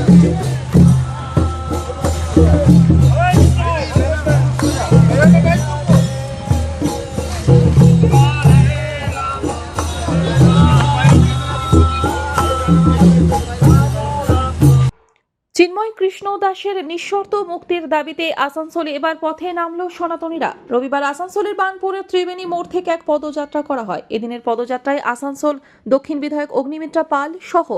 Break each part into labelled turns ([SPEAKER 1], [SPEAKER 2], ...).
[SPEAKER 1] Thank you. Chinmoy Krishna দাসের নিঃশর্ত মুক্তির দাবিতে আসানসোলে এবার পথে নামল সনাতনীরা। রবিবার আসানসোলের বানপুরের ত্রিবেণী মোড় থেকে এক পদযাত্রা করা হয়। এদিনের পদযাত্রায় আসানসোল দক্ষিণ বিধায়ক অগ্নিমিত্রা পাল সহ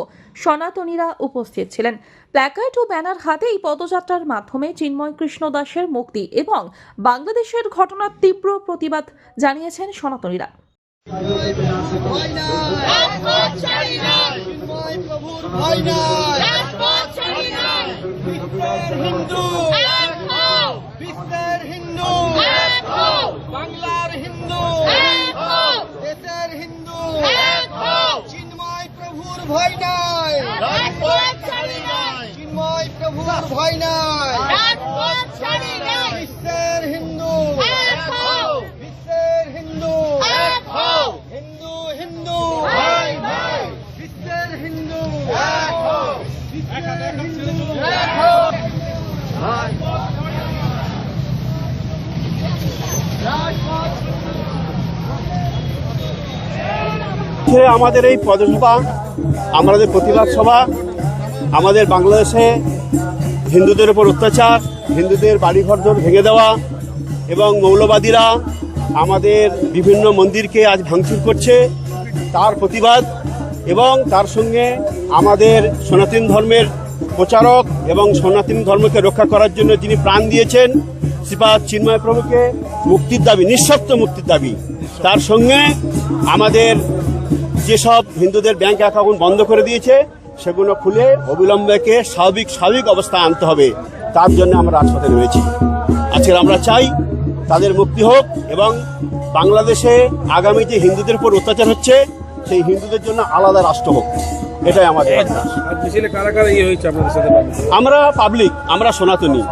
[SPEAKER 1] সনাতনীরা উপস্থিত ছিলেন। প্ল্যাকার্ড ও ব্যানার হাতে এই পদযাত্রার মাধ্যমে চিন্ময় কৃষ্ণ দাসের মুক্তি এবং বাংলাদেশের ঘটনার তীব্র প্রতিবাদ জানিয়েছেন সনাতনীরা।
[SPEAKER 2] রাজপথ ছাড়ি নাই।
[SPEAKER 3] চিন্ময় প্রভুর বিশ্বের হিন্দু। বিশ্বের হিন্দু। বাংলার হিন্দু। দেশের হিন্দু। চিন্ময় প্রভুর ভয় নাই। চিন্ময় প্রভুর ভয় নাই বিশ্বের হিন্দু
[SPEAKER 2] এক হও
[SPEAKER 3] বিশ্বের হিন্দু
[SPEAKER 2] এক হও
[SPEAKER 3] হিন্দু হিন্দু
[SPEAKER 2] ভাই ভাই
[SPEAKER 3] বিশ্বের হিন্দু বিশ্বের হিন্দু
[SPEAKER 2] এক হও
[SPEAKER 4] হচ্ছে আমাদের এই পদসভা আমাদের প্রতিবাদ সভা, আমাদের বাংলাদেশে হিন্দুদের উপর অত্যাচার, হিন্দুদের বাড়িঘর ভেঙে দেওয়া এবং মৌলবাদীরা আমাদের বিভিন্ন মন্দিরকে আজ ভাঙচুর করছে, তার প্রতিবাদ এবং তার সঙ্গে আমাদের সনাতন ধর্মের প্রচারক এবং সনাতন ধর্মকে রক্ষা করার জন্য যিনি প্রাণ দিয়েছেন, শ্রীপাদ চিন্ময় প্রভুকে মুক্তির দাবি, নিঃশর্ত মুক্তির দাবি। তার সঙ্গে আমাদের যেসব হিন্দুদের ব্যাংক অ্যাকাউন্ট বন্ধ করে দিয়েছে সেগুলো খুলে অবিলম্বেকে স্বাভাবিক স্বাভাবিক অবস্থায় আনতে হবে। তার জন্য আমরা রাজপথে রয়েছি আজকে আমরা চাই তাদের মুক্তি হোক এবং বাংলাদেশে আগামী যে হিন্দুদের উপর অত্যাচার হচ্ছে সেই হিন্দুদের জন্য আলাদা রাষ্ট্র হোক। এটাই আমাদের
[SPEAKER 5] ইয়ে
[SPEAKER 4] আমরা পাবলিক আমরা সনাতনী।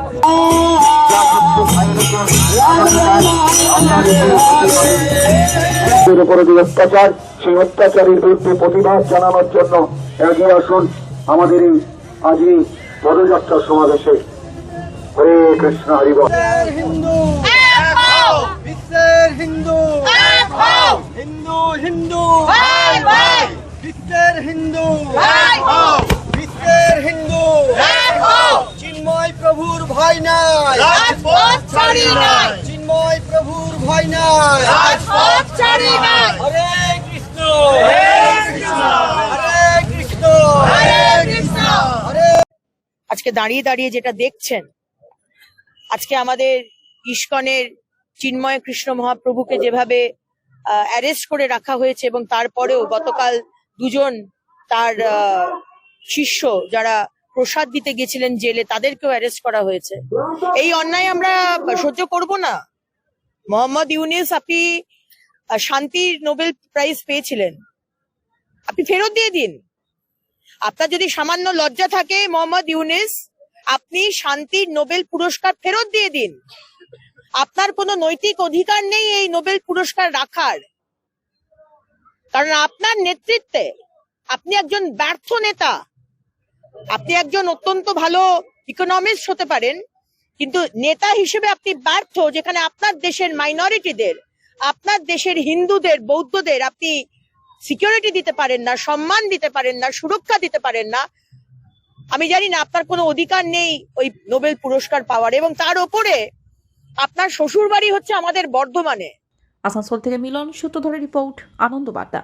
[SPEAKER 6] এর উপরে যে অত্যাচার সেই অত্যাচারের বিরুদ্ধে প্রতিবাদ জানানোর জন্য এগিয়ে আসুন আমাদের এই আজ এই পদযাত্রা সমাবেশে। হরে কৃষ্ণ হরিব
[SPEAKER 3] হিন্দু
[SPEAKER 2] এক হও।
[SPEAKER 3] বিশ্বের হিন্দু হিন্দু হিন্দু।
[SPEAKER 2] ভাই ভাই।
[SPEAKER 3] বিশ্বের হিন্দু বিশ্বের হিন্দু চিন্ময় প্রভুর ভয় নাই।
[SPEAKER 2] নাই রাজপথ ছাড়ি নাই
[SPEAKER 3] হরে কৃষ্ণ। হরে কৃষ্ণ। হরে কৃষ্ণ।
[SPEAKER 2] হরে কৃষ্ণ।
[SPEAKER 3] হরে
[SPEAKER 7] আজকে দাঁড়িয়ে দাঁড়িয়ে যেটা দেখছেন আজকে আমাদের ইস্কনের চিন্ময় কৃষ্ণ মহাপ্রভুকে যেভাবে অ্যারেস্ট করে রাখা হয়েছে এবং তারপরেও গতকাল দুজন তার আহ, শিষ্য যারা প্রসাদ দিতে গেছিলেন জেলে তাদেরকেও অ্যারেস্ট করা হয়েছে। এই অন্যায় আমরা সহ্য করব না। মোহাম্মদ ইউনিস আপনি শান্তির নোবেল প্রাইজ পেয়েছিলেন। আপনি ফেরত দিয়ে দিন। আপনার যদি সামান্য লজ্জা থাকে মোহাম্মদ ইউনিস, আপনি শান্তির নোবেল পুরস্কার ফেরত দিয়ে দিন। আপনার কোনো নৈতিক অধিকার নেই এই নোবেল পুরস্কার রাখার। কারণ আপনার নেতৃত্বে আপনি একজন ব্যর্থ নেতা। আপনি একজন অত্যন্ত ভালো ইকোনমিস্ট হতে পারেন কিন্তু নেতা হিসেবে আপনি ব্যর্থ, যেখানে আপনার দেশের মাইনরিটিদের আপনার দেশের হিন্দুদের, বৌদ্ধদের আপনি সিকিউরিটি দিতে পারেন না, সম্মান দিতে পারেন না, সুরক্ষা দিতে পারেন না। আমি জানি না, আপনার কোনো অধিকার নেই ওই নোবেল পুরস্কার পাওয়ার, এবং তার ওপরে আপনার শ্বশুর বাড়ি হচ্ছে আমাদের বর্ধমানে।
[SPEAKER 1] আসানসোল থেকে মিলন সূত্র ধরে রিপোর্ট আনন্দ বার্তা